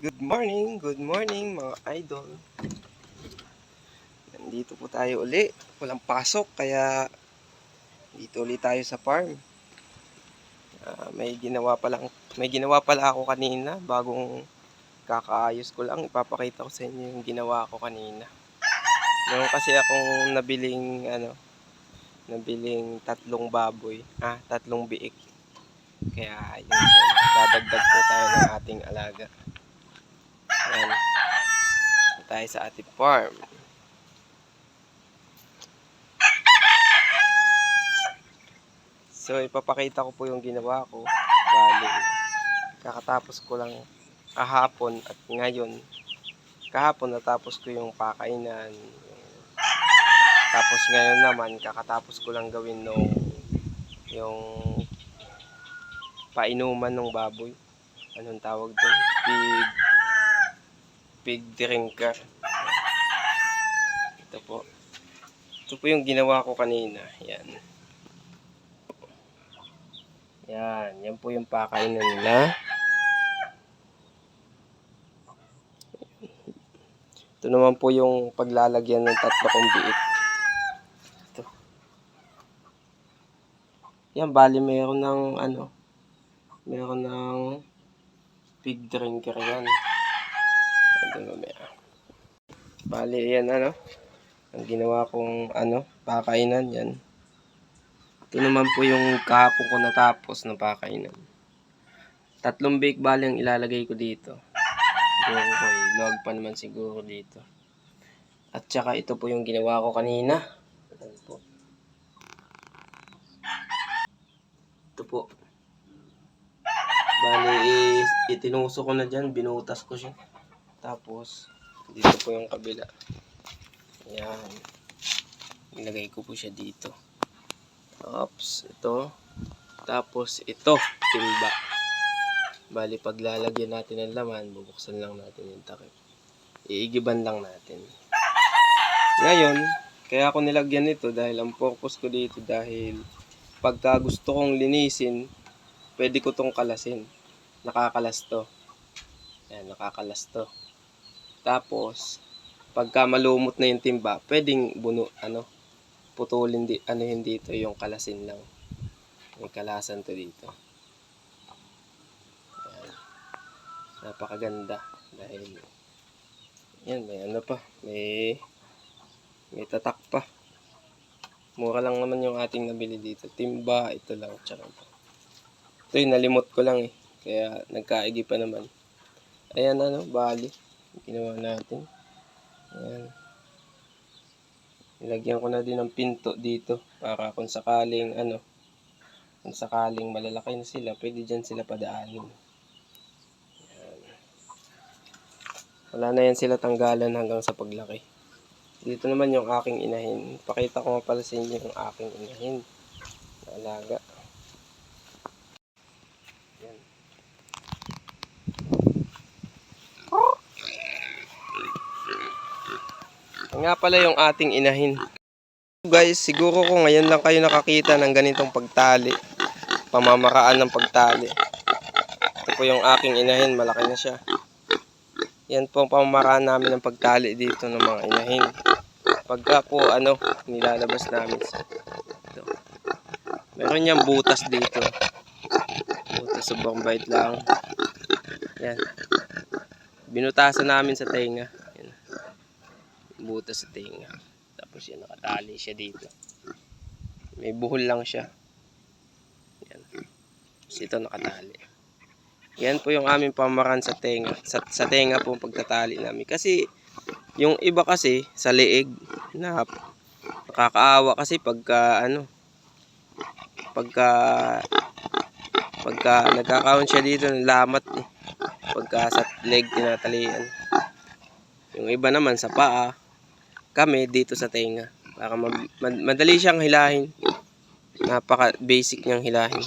Good morning, good morning mga idol. Nandito po tayo uli. Walang pasok kaya dito ulit tayo sa farm. Ah, may ginawa pa lang, may ginawa pala ako kanina bagong kakaayos ko lang. Ipapakita ko sa inyo yung ginawa ko kanina. Meron kasi akong nabiling ano, nabiling tatlong baboy, ah, tatlong biik. Kaya yun po, dadagdag po tayo ng ating alaga. Dito tayo sa ating farm. So, ipapakita ko po yung ginawa ko. Bali, kakatapos ko lang kahapon at ngayon. Kahapon natapos ko yung pakainan. Tapos ngayon naman, kakatapos ko lang gawin nung yung painuman ng baboy. Anong tawag doon? Pig pig drinker. Ito po. Ito po yung ginawa ko kanina. Yan. Yan. Yan po yung pakainan nila. Ito naman po yung paglalagyan ng tatlo kong biik. Ito. Yan, bali mayroon ng ano, mayroon ng pig drinker yan. Ito mamaya. Bali, yan ano. Ang ginawa kong ano, pakainan yan. Ito naman po yung kahapon ko natapos na pakainan. Tatlong bake bali ang ilalagay ko dito. Siguro ko eh. Log pa naman siguro dito. At saka ito po yung ginawa ko kanina. Ayan po. Ito po. Bali, itinuso ko na dyan. Binutas ko siya. Tapos, dito po yung kabila. Ayan. Ilagay ko po siya dito. Oops, ito. Tapos, ito, timba. Bali, paglalagyan natin ng laman, bubuksan lang natin yung takip. Iigiban lang natin. Ngayon, kaya ako nilagyan nito dahil ang purpose ko dito dahil pagka gusto kong linisin, pwede ko tong kalasin. Nakakalas to. Ayan, nakakalas to. Tapos, pagka malumot na yung timba, pwedeng buno, ano, putulin di, ano yun dito, yung kalasin lang. May kalasan to dito. Ayan. Napakaganda. Dahil, yan, may ano pa, may, may tatak pa. Mura lang naman yung ating nabili dito. Timba, ito lang, tsaka ito. Ito yung nalimot ko lang eh. Kaya nagkaigi pa naman. Ayan ano, bali. Ginawa natin. Ayan. Nilagyan ko na din ng pinto dito para kung sakaling ano, kung sakaling malalaki na sila, pwede dyan sila padaanin. Ayan. Wala na yan sila tanggalan hanggang sa paglaki. Dito naman yung aking inahin. Pakita ko nga pala sa inyo yung aking inahin. Na alaga. Nga pala yung ating inahin. Guys, siguro ko ngayon lang kayo nakakita ng ganitong pagtali. Pamamaraan ng pagtali. Ito po yung aking inahin, malaki na siya. Yan po ang pamamaraan namin ng pagtali dito ng mga inahin. Pagka po ano, nilalabas namin ito. Meron niyang butas dito. Butas sobrang bait lang. Yan. Binutasan namin sa tenga. Butas sa tenga. Tapos yan, nakatali siya dito. May buhol lang siya. Yan. Tapos ito nakatali. Yan po yung aming pamaran sa tenga. Sa, sa tenga po pagtatali namin. Kasi yung iba kasi sa leeg na nakakaawa kasi pagka ano pagka pagka nagkakaon siya dito ng lamat eh. Pagka sa leg tinatalian. Yung iba naman sa paa, kami dito sa tenga. Para ma- ma- madali siyang hilahin. Napaka basic niyang hilahin.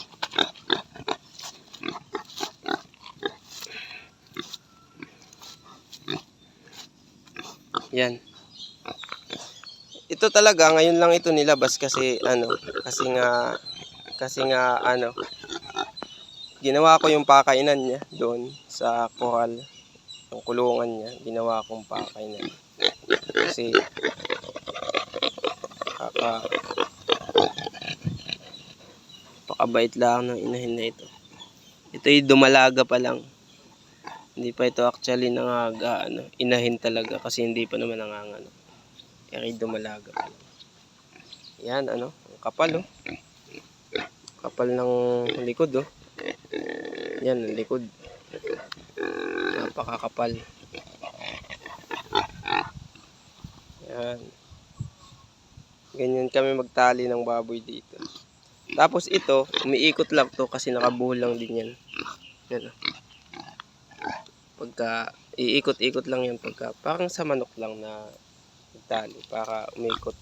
Yan. Ito talaga ngayon lang ito nilabas kasi ano, kasi nga kasi nga ano ginawa ko yung pakainan niya doon sa koral Yung kulungan niya, ginawa kong pakay na. Kasi, kaka, pakabait lang ng inahin na ito. Ito yung dumalaga pa lang. Hindi pa ito actually nangaga, ano, inahin talaga kasi hindi pa naman nangangano. Kaya dumalaga pa lang. Yan, ano, kapal, oh. Kapal ng likod, oh. Yan, ang likod. Napakakapal. Yan. Ganyan kami magtali ng baboy dito. Tapos ito, umiikot lang to kasi nakabuhol lang din yan. Yan. Pagka, iikot-ikot lang yan pagka, parang sa manok lang na tali para umikot.